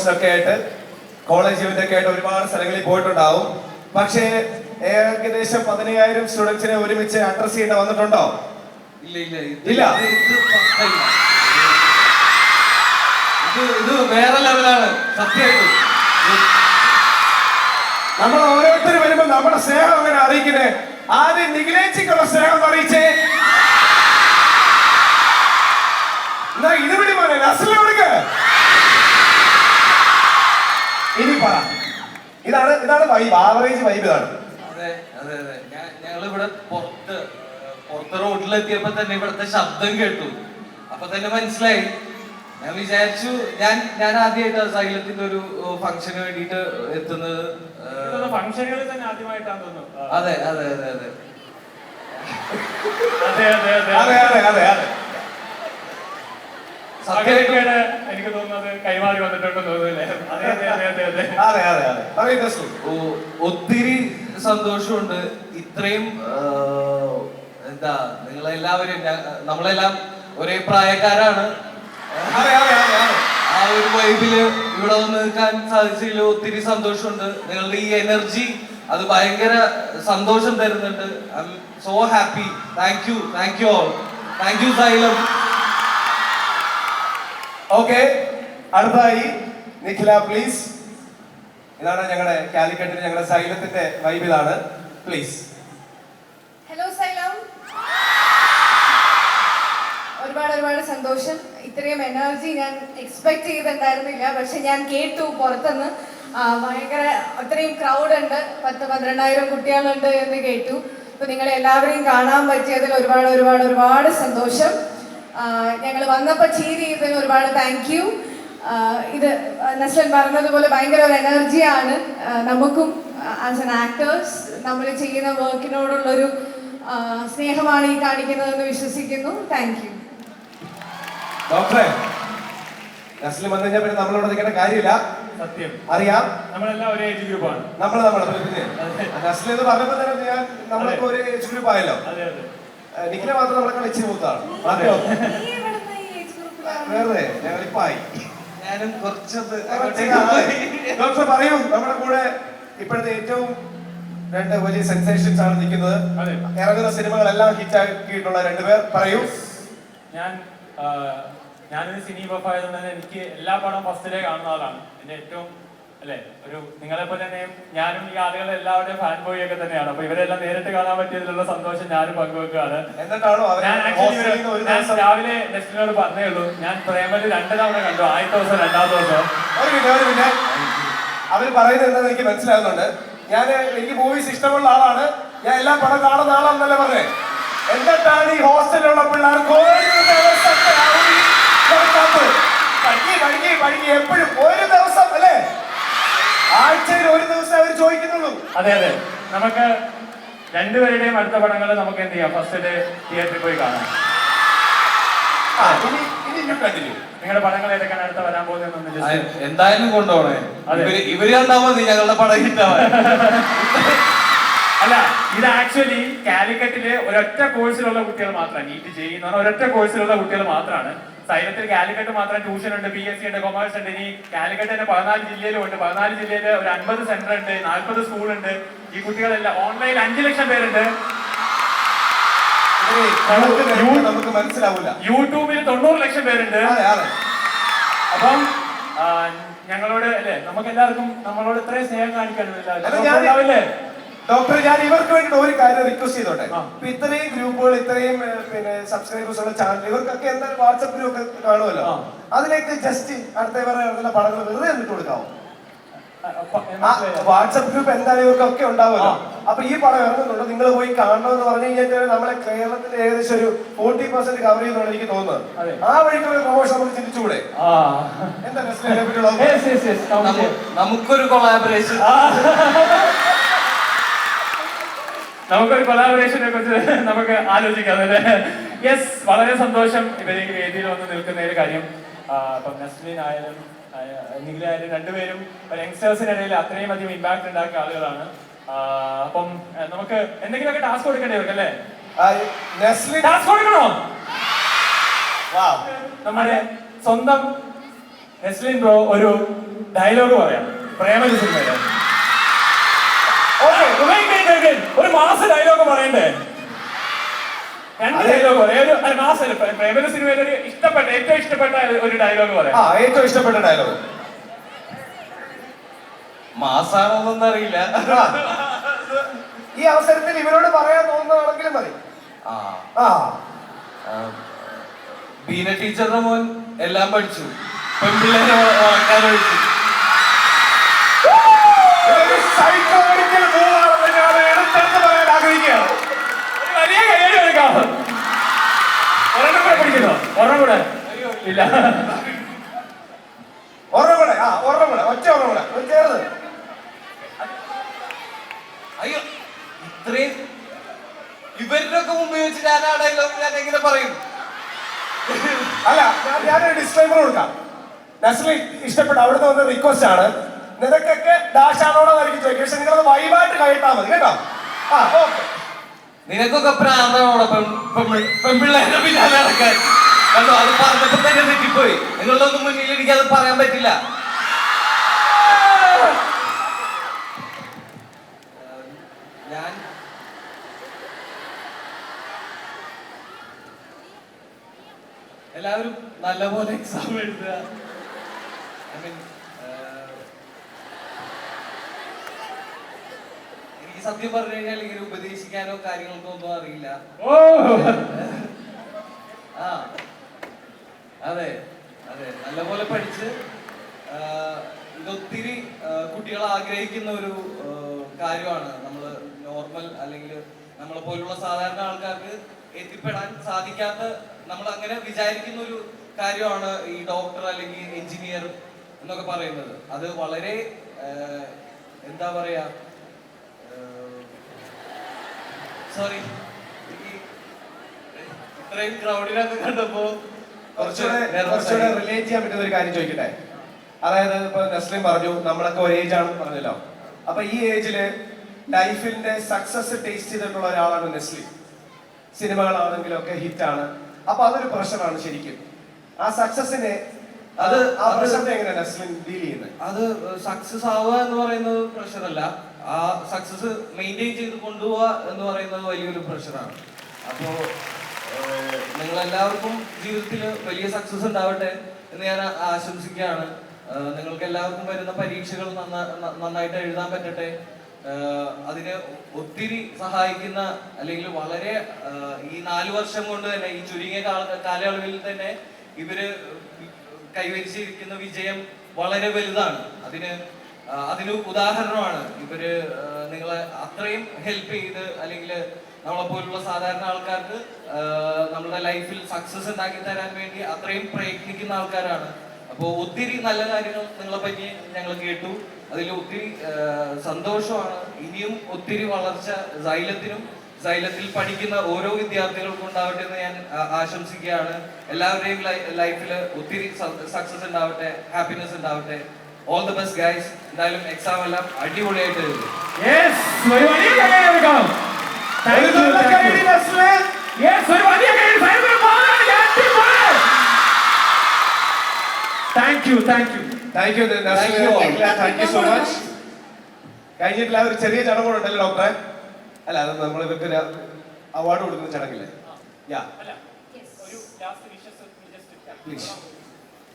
ഒക്കെ ആയിട്ട് college event ഒക്കെ ആയിട്ട് ഒരുപാട് സ്ഥലങ്ങളിൽ പോയിട്ടുണ്ടാവും. പക്ഷേ ഏകദേശം പതിനയ്യായിരം സ്റ്റുഡൻസിനെ ഒരുമിച്ച് അഡ്രസ് ചെയ്യേണ്ട വന്നിട്ടുണ്ടോ? ഇല്ല ഇല്ല. ഇത് ഇല്ല. ഇത് വേറെ ലെവലാണ് സത്യമായിട്ടും. നമ്മൾ ഓരോരുത്തർ വരുമ്പോ നമ്മുടെ സ്നേഹം അങ്ങനെ അറിയിക്കുന്നത് ആദ്യം നിഖിലേച്ചിക്കുള്ള സ്നേഹം അറിയിച്ചേ. വൈബ് ആവറേജ് വൈബ് ഇതാണ് അതെ അതെ അതെ. ഞാൻ ഞങ്ങൾ ഇവിടെ പുറത്ത് പുറത്ത് റോഡിലെത്തിയപ്പോ തന്നെ ഇവിടുത്തെ ശബ്ദം കേട്ടു. അപ്പൊ തന്നെ മനസ്സിലായി. ഞാൻ വിചാരിച്ചു ഞാൻ ഞാൻ ആദ്യമായിട്ട് സൈലത്തിന്റെ ഒരു ഫംഗ്ഷന് വേണ്ടിയിട്ട് എത്തുന്നത്. ഫംഗ്ഷനുകളിൽ തന്നെ ആദ്യമായിട്ടാണ് തോന്നുന്നു. അതെ. അതെ അതെ അതെ. അതെ അതെ അതെ അതെ. എനിക്ക് തോന്നുന്നത് കൈമാറി അതെ അതെ അതെ അതെ ഒത്തിരി സന്തോഷമുണ്ട്. ഇത്രയും എന്താ നിങ്ങളെല്ലാവരും നമ്മളെല്ലാം ഒരേ പ്രായക്കാരാണ്. ആ ഒരു വൈബിൽ ഇവിടെ വന്ന് നിൽക്കാൻ സാധിച്ചതിൽ ഒത്തിരി സന്തോഷമുണ്ട്. നിങ്ങളുടെ ഈ എനർജി അത് ഭയങ്കര സന്തോഷം തരുന്നുണ്ട്. I am so happy. Thank you thank you all. Thank you Xylem. Okay അടുത്തായി നിഖില പ്ലീസ് ഇതാണ് ഞങ്ങളുടെ കാലിക്കറ്റിൽ ഞങ്ങളുടെ സൈലത്തിന്റെ വൈബ് ഇതാണ്. Please hello Xylem. ഒരുപാട് ഒരുപാട് സന്തോഷം. ഇത്രയും എനർജി ഞാൻ എക്സ്പെക്ട് ചെയ്തിട്ടുണ്ടായിരുന്നില്ല. പക്ഷെ ഞാൻ കേട്ടു പുറത്തുനിന്ന്. ഭയങ്കര അത്രയും ക്രൗഡ് ഉണ്ട്. പത്ത് പന്ത്രണ്ടായിരം കുട്ടികളുണ്ട് എന്ന് കേട്ടു. അപ്പൊ നിങ്ങളെ എല്ലാവരെയും കാണാൻ പറ്റിയതിൽ ഒരുപാട് ഒരുപാട് ഒരുപാട് സന്തോഷം. ഞങ്ങൾ വന്നപ്പോൾ ചീരി ചെയ്തതിന് ഒരുപാട് താങ്ക് യു ഇത് നസ്ലൻ പറഞ്ഞതുപോലെ ഭയങ്കര ഒരു എനർജിയാണ് നമുക്കും ആസ് എൻ ആക്ടേഴ്സ് നമ്മൾ ചെയ്യുന്ന വർക്കിനോടുള്ളൊരു സ്നേഹമാണ് ഈ കാണിക്കുന്നതെന്ന് വിശ്വസിക്കുന്നു. താങ്ക് യു ഡോക്ടറെ നസ്ലിം വന്നു കഴിഞ്ഞാൽ പിന്നെ നമ്മളോട് നിൽക്കേണ്ട കാര്യമില്ല. സത്യം. അറിയാം. നമ്മളെല്ലാം ഒരേ ഏജ് ഗ്രൂപ്പാണ് നമ്മൾ നമ്മളെ നസ്ലിം എന്ന് പറഞ്ഞപ്പോൾ തന്നെ ഞാൻ നമ്മളൊക്കെ ഒരു ഏജ് ഗ്രൂപ്പ് ആയല്ലോ. അതെ അതെ. ഏഹ് മാത്രം നമ്മളെ കളിച്ച് മൂത്താണ്. അതെയോ വേറെ ഞങ്ങൾ ഇപ്പൊ ആയി. ഞാനും കുറച്ചത് ഡോക്ടർ പറയൂ നമ്മുടെ കൂടെ ഇപ്പോഴത്തെ ഏറ്റവും രണ്ട് വലിയ സെൻസേഷൻസ് ആണ് നിൽക്കുന്നത്. ഇറങ്ങുന്ന സിനിമകളെല്ലാം ഹിറ്റ് ആക്കിയിട്ടുള്ള രണ്ടുപേർ പറയൂ. ഞാൻ ഞാനൊരു സിനിമ ആയതുകൊണ്ട് തന്നെ എനിക്ക് എല്ലാ പടവും ഫസ്റ്റിലേ കാണുന്ന ആളാണ്. എന്റെ ഏറ്റവും അല്ലെ? ഒരു നിങ്ങളെ പോലെ തന്നെ ഞാനും ഈ ആളുകളെ എല്ലാവരുടെയും ഫാൻ ബോയ് ഒക്കെ തന്നെയാണ്. അപ്പൊ ഇവരെല്ലാം നേരിട്ട് കാണാൻ പറ്റിയതിലുള്ള സന്തോഷം ഞാനും പങ്കുവെക്കുകയാണ്. ഞാൻ രാവിലെ നെസ്റ്റിനോട് പറഞ്ഞേ ഉള്ളൂ. ഞാൻ പ്രേമൽ രണ്ട് തവണ കണ്ടു. ആദ്യത്തെ ദിവസം രണ്ടാമത്തെ ദിവസം. അവർ അവർ പറയുന്നത് എന്താണെന്ന് എനിക്ക് മനസ്സിലാകുന്നുണ്ട് ഞാൻ എനിക്ക് മൂവീസ് ഇഷ്ടമുള്ള ആളാണ്. ഞാൻ എല്ലാ പടം കാണുന്ന ആളാണെന്നല്ലേ പറഞ്ഞേ? എന്നിട്ടാണ് ഈ ഹോസ്റ്റലിലുള്ള പിള്ളേർ. പഠിക്ക്, പഠിക്ക്, പഠിക്ക്. എപ്പോഴും ഒരു ദിവസം അല്ലേ? ആഴ്ചയിൽ ഒരു ദിവസം അവർ ചോദിക്കുന്നുള്ളൂ. അതെ അതെ. നമുക്ക് രണ്ടുപേരുടെയും അടുത്ത പടങ്ങൾ നമുക്ക് എന്ത് ചെയ്യാം? ഫസ്റ്റ് ഡേ തിയേറ്ററിൽ പോയി കാണാം. നിങ്ങളുടെ പടങ്ങൾ ഏതൊക്കെയാണ് അടുത്ത വരാൻ എന്തായാലും കൊണ്ടുപോണേ. ഇവർ മതി ഞങ്ങളുടെ പടം അല്ല ഇത് ആക്ച്വലി കാലിക്കറ്റിലെ ഒരൊറ്റ കോഴ്സിലുള്ള കുട്ടികൾ മാത്രമാണ് നീറ്റ് ചെയ്യുന്ന ഒരൊറ്റ കോഴ്സിലുള്ള കുട്ടികൾ മാത്രമാണ് സൈലത്തിൽ കാലിക്കറ്റ് മാത്രം ട്യൂഷൻ ഉണ്ട് പി എസ് സി ഉണ്ട് കൊമേഴ്സ് ഉണ്ട്. ഇനി കാലിക്കറ്റ് തന്നെ പതിനാല് ജില്ലയിലും ഉണ്ട് പതിനാല് ജില്ലയിൽ ഒരു അൻപത് സെന്റർ ഉണ്ട് നാൽപ്പത് സ്കൂൾ ഉണ്ട്. ഈ കുട്ടികളെല്ലാം ഓൺലൈനിൽ അഞ്ചു ലക്ഷം പേരുണ്ട്. നമുക്ക് വരുമ്പോൾ നമുക്ക് മനസ്സിലാവൂല. യൂട്യൂബിൽ തൊണ്ണൂറ് ലക്ഷം പേരുണ്ട്. അപ്പം ഞങ്ങളോട് അല്ലേ നമുക്ക് എല്ലാവർക്കും നമ്മളോട് ഇത്രയും സ്നേഹം കാണിക്കാൻ ഡോക്ടർ ഞാൻ ഇവർക്ക് വേണ്ടി ഒരു കാര്യം റിക്വസ്റ്റ് ചെയ്തോട്ടെ. ഇപ്പൊ ഇത്രയും ഗ്രൂപ്പുകൾ ഇത്രയും പിന്നെ സബ്സ്ക്രൈബേഴ്സ് ഉള്ള ചാനൽ ഇവർക്കൊക്കെ എന്തായാലും വാട്സപ്പ് ഗ്രൂപ്പ് ഒക്കെ കാണുമല്ലോ. അതിലേക്ക് ജസ്റ്റ് അടുത്ത ഇവരുടെ ഇറങ്ങുന്ന പടങ്ങൾ വെറുതെ എന്നിട്ട് കൊടുക്കാവോ? വാട്സപ്പ് ഗ്രൂപ്പ് എന്തായാലും ഇവർക്കൊക്കെ ഉണ്ടാവുമല്ലോ. അപ്പൊ ഈ പടം ഇറങ്ങുന്നുണ്ട് നിങ്ങൾ പോയി കാണണമെന്ന് പറഞ്ഞു കഴിഞ്ഞാൽ നമ്മളെ കേരളത്തിന്റെ ഏകദേശം ഒരു ഫോർട്ടി പെർസെന്റ് കവർ ചെയ്യുന്നതാണ് എനിക്ക്. തോന്നുന്നത് ആ വഴിക്കുള്ള പ്രൊമോഷൻ നമുക്ക് ചിന്തിച്ചുകൂടെ ആ എന്താ. നമുക്കൊരു കൊളാബറേഷൻ നമുക്കൊരു കൊളാബറേഷനെ കുറിച്ച് നമുക്ക് ആലോചിക്കാം. അതെ യെസ് വളരെ സന്തോഷം ഇവർ ഈ വേദിയിൽ വന്ന് നിൽക്കുന്ന ഒരു കാര്യം. ഇപ്പം നസ്ലിൻ ആയാലും നിഖിലായാലും രണ്ടുപേരും യങ്സ്റ്റേഴ്സിനിടയിൽ അത്രയും അധികം ഇമ്പാക്ട് ഉണ്ടാക്കിയ ആളുകളാണ്. അപ്പം നമുക്ക് എന്തെങ്കിലുമൊക്കെ ടാസ്ക് കൊടുക്കേണ്ടി വരും അല്ലേ? ടാസ്ക് കൊടുക്കണോ? നമ്മുടെ സ്വന്തം നെസ്ലിൻ ബ്രോ ഒരു ഡയലോഗ് പറയാം. പ്രേമന്റെ സിനിമയിലെ ഒരു മാസ ഡയലോഗ് പറയണ്ടേ? രണ്ട് അതെ. ഡയലോഗ് പറയാം. ഒരു അല്ല, മാസം പ്രേമന്റെ സിനിമയിൽ ഒരു ഇഷ്ടപ്പെട്ട ഏറ്റവും ഇഷ്ടപ്പെട്ട ഒരു ഡയലോഗ് പറയാം. ആ ഏറ്റവും ഇഷ്ടപ്പെട്ട ഡയലോഗ് മാസാണോന്നൊന്നും അറിയില്ല. ഈ അവസരത്തിൽ ഇവരോട് പറയാൻ തോന്നുന്നതാണെങ്കിലും മതി. ആ. ബീന ടീച്ചറുടെ മോൻ എല്ലാം പഠിച്ചു. പെൺപിള്ളേരെ വളർത്താൻ ഒഴിച്ചു കൂടെ പിടിക്കുന്നോ ഒരെണ്ണം കൂടെ ഇല്ല. ഒരെണ്ണം കൂടെ ആ ഒരെണ്ണം കൂടെ ഒറ്റ ഒരെണ്ണം കൂടെ ചേർന്ന് അയ്യോ ഇത്രയും ഇവരുടെ ഒക്കെ മുമ്പ് വെച്ച് ഞാൻ ആ ഡയലോഗ് ഞാൻ എങ്ങനെ പറയും? അല്ല ഞാൻ ഞാനൊരു ഡിസ്ക്ലൈമർ കൊടുക്കാം. നസ്ലി ഇഷ്ടപ്പെട്ട അവിടുന്ന് വന്ന റിക്വസ്റ്റ് ആണ്. നിനക്കൊക്കെ ഡാഷ് ആണോടോ എനിക്ക് ചോദിക്കും. പക്ഷെ നിങ്ങളത് വൈബായിട്ട് കഴിട്ടാ മതി കേട്ടോ? ആ ഓക്കെ നിനക്കൊക്കെ പ്രാന്താണോടെ പെൺപിള്ളേരുടെ പിന്നാലെ നടക്കാൻ. കണ്ടോ അത് പറഞ്ഞപ്പോ തന്നെ തെറ്റിപ്പോയി നിങ്ങളുടെ ഒന്നും മുന്നിൽ എനിക്ക് അത് പറയാൻ പറ്റില്ല. ഞാൻ എല്ലാവരും നല്ലപോലെ എക്സാം എഴുതുക. ഐ മീൻ എനിക്ക് സത്യം പറഞ്ഞു കഴിഞ്ഞാൽ ഇങ്ങനെ ഉപദേശിക്കാനോ കാര്യങ്ങൾക്കോ ഒന്നും അറിയില്ല. അതെ അതെ. നല്ലപോലെ പഠിച്ച് ഇതൊത്തിരി കുട്ടികൾ ആഗ്രഹിക്കുന്ന ഒരു കാര്യമാണ്. നമ്മൾ നോർമൽ അല്ലെങ്കിൽ നമ്മളെ പോലുള്ള സാധാരണ ആൾക്കാർക്ക് എത്തിപ്പെടാൻ സാധിക്കാത്ത നമ്മൾ അങ്ങനെ വിചാരിക്കുന്ന ഒരു കാര്യമാണ് ഈ ഡോക്ടർ അല്ലെങ്കിൽ എഞ്ചിനീയർ എന്നൊക്കെ പറയുന്നത്. അത് വളരെ എന്താ പറയാ സോറി ഇത്രയും ക്രൗഡിനൊക്കെ കണ്ടപ്പോ കുറച്ചുകൂടെ റിലേറ്റ് ചെയ്യാൻ പറ്റുന്ന ഒരു കാര്യം ചോദിക്കട്ടെ? അതായത് ഇപ്പൊ നസ്ലിം പറഞ്ഞു നമ്മളൊക്കെ ഒരു ഏജ് ആണെന്ന് പറഞ്ഞല്ലോ. അപ്പൊ ഈ ഏജിൽ ലൈഫിന്റെ സക്സസ് ടേസ്റ്റ് ചെയ്തിട്ടുള്ള ഒരാളാണ് നസ്ലിം സിനിമകളാണെങ്കിലും ഒക്കെ ഹിറ്റ് ആണ്. അപ്പൊ അതൊരു പ്രഷറാണ് ശരിക്കും. ആ സക്സസിനെ അത് ആ പ്രശ്നത്തെ എങ്ങനെയാണ് നസ്ലിം ഡീൽ ചെയ്യുന്നത് അത് സക്സസ് ആവുക എന്ന് പറയുന്നത് പ്രഷർ അല്ല ആ സക്സസ് മെയിന്റെയിൻ ചെയ്ത് കൊണ്ടുപോവുക എന്ന് പറയുന്നത് വലിയൊരു പ്രഷറാണ് അപ്പോ നിങ്ങൾ എല്ലാവർക്കും ജീവിതത്തിൽ വലിയ സക്സസ് ഉണ്ടാവട്ടെ എന്ന് ഞാൻ ആശംസിക്കുകയാണ്. നിങ്ങൾക്ക് എല്ലാവർക്കും വരുന്ന പരീക്ഷകൾ നന്നായിട്ട് എഴുതാൻ പറ്റട്ടെ. അതിന് ഒത്തിരി സഹായിക്കുന്ന അല്ലെങ്കിൽ വളരെ ഈ നാല് വർഷം കൊണ്ട് തന്നെ ഈ ചുരുങ്ങിയ കാല കാലയളവിൽ തന്നെ ഇവർ കൈവരിച്ചിരിക്കുന്ന വിജയം വളരെ വലുതാണ്. അതിന് അതിന് ഉദാഹരണമാണ് ഇവർ നിങ്ങളെ അത്രയും ഹെൽപ്പ് ചെയ്ത് അല്ലെങ്കിൽ നമ്മളെ പോലുള്ള സാധാരണ ആൾക്കാർക്ക് നമ്മുടെ ലൈഫിൽ സക്സസ് ഉണ്ടാക്കി തരാൻ വേണ്ടി അത്രയും പ്രയത്നിക്കുന്ന ആൾക്കാരാണ്. അപ്പോൾ ഒത്തിരി നല്ല കാര്യങ്ങൾ നിങ്ങളെ പറ്റി ഞങ്ങൾ കേട്ടു. അതിൽ ഒത്തിരി സന്തോഷമാണ്. ഇനിയും ഒത്തിരി വളർച്ച സൈലത്തിനും സൈലത്തിൽ പഠിക്കുന്ന ഓരോ വിദ്യാർത്ഥികൾക്കും ഉണ്ടാവട്ടെ എന്ന് ഞാൻ ആശംസിക്കുകയാണ്. എല്ലാവരുടെയും ലൈഫിൽ ഒത്തിരി സക്സസ് ഉണ്ടാവട്ടെ ഹാപ്പിനെസ് ഉണ്ടാവട്ടെ. ഓൾ ദ ബെസ്റ്റ് ഗൈസ് എന്തായാലും എക്സാം എല്ലാം അടിപൊളിയായിട്ട് ഒരു ഒരു താങ്ക് യു താങ്ക് യു ഒരു thank you thank you so much കഴിഞ്ഞിട്ടില്ല ഒരു ചെറിയ ചടങ്ങുണ്ടല്ലോ ഡോക്ടറെ. അല്ല അത് നമ്മൾ ഇവർക്ക് അവാർഡ് കൊടുക്കുന്ന ചടങ്ങില്ലേ? യാ ഒരു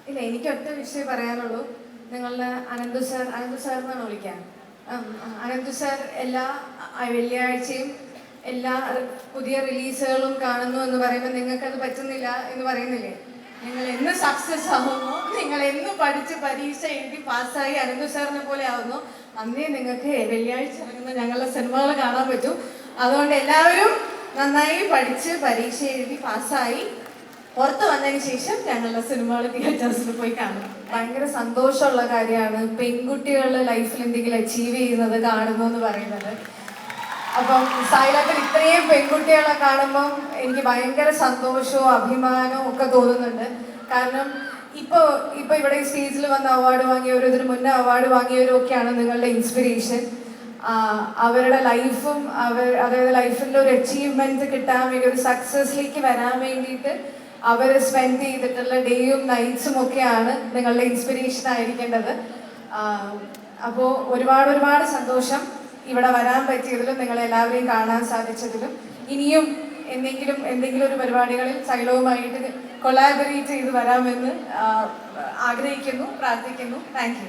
ഇല്ല എനിക്ക് ഒറ്റ വിഷയം പറയാനുള്ളൂ. നിങ്ങളുടെ അനന്തു സാർ അനന്തു സാർ എന്നാണ് വിളിക്കാൻ. അനന്തു സാർ എല്ലാ വെള്ളിയാഴ്ചയും എല്ലാ പുതിയ റിലീസുകളും കാണുന്നു എന്ന് പറയുമ്പോൾ നിങ്ങൾക്ക് അത് പറ്റുന്നില്ല എന്ന് പറയുന്നില്ലേ? നിങ്ങൾ എന്ന് സക്സസ് ആവുന്നു നിങ്ങൾ എന്ന് പഠിച്ച് പരീക്ഷ എഴുതി പാസ്സായി അനന്തു സാറിനെ പോലെ ആവുന്നു. അന്നേ നിങ്ങൾക്ക് വെള്ളിയാഴ്ച ഇറങ്ങുന്ന ഞങ്ങളുടെ സിനിമകൾ കാണാൻ പറ്റും. അതുകൊണ്ട് എല്ലാവരും നന്നായി പഠിച്ച് പരീക്ഷ എഴുതി പാസ്സായി. പുറത്ത് വന്നതിന് ശേഷം ഞങ്ങളുടെ സിനിമകൾ തിയേറ്റേഴ്സിൽ പോയി കാണും. ഭയങ്കര സന്തോഷമുള്ള കാര്യമാണ്. പെൺകുട്ടികളുടെ ലൈഫിൽ എന്തെങ്കിലും അച്ചീവ് ചെയ്യുന്നത് കാണുന്നു എന്ന് പറയുന്നത്. അപ്പം സൈലത്തിൽ ഇത്രയും പെൺകുട്ടികളെ കാണുമ്പം എനിക്ക് ഭയങ്കര സന്തോഷവും അഭിമാനവും ഒക്കെ തോന്നുന്നുണ്ട്. കാരണം ഇപ്പോൾ ഇപ്പോൾ ഇവിടെ സ്റ്റേജിൽ വന്ന് അവാർഡ് വാങ്ങിയവരും ഇതിന് മുന്നേ അവാർഡ് വാങ്ങിയവരും ഒക്കെയാണ് നിങ്ങളുടെ ഇൻസ്പിറേഷൻ അവരുടെ ലൈഫും അവർ അതായത് ലൈഫിന്റെ ഒരു അച്ചീവ്മെന്റ് കിട്ടാൻ വേണ്ടി ഒരു സക്സസ്സിലേക്ക് വരാൻ വേണ്ടിയിട്ട് അവർ സ്പെൻഡ് ചെയ്തിട്ടുള്ള ഡേയും നൈറ്റ്സും ഒക്കെയാണ് നിങ്ങളുടെ ഇൻസ്പിറേഷൻ ആയിരിക്കേണ്ടത്. അപ്പോൾ ഒരുപാട് ഒരുപാട് സന്തോഷം ഇവിടെ വരാൻ പറ്റിയതിലും നിങ്ങളെല്ലാവരെയും കാണാൻ സാധിച്ചതിലും. ഇനിയും എന്തെങ്കിലും എന്തെങ്കിലും ഒരു പരിപാടികളിൽ സൈലവുമായിട്ട് കൊളാബറേറ്റ് ചെയ്ത് വരാമെന്ന് ആഗ്രഹിക്കുന്നു പ്രാർത്ഥിക്കുന്നു. താങ്ക്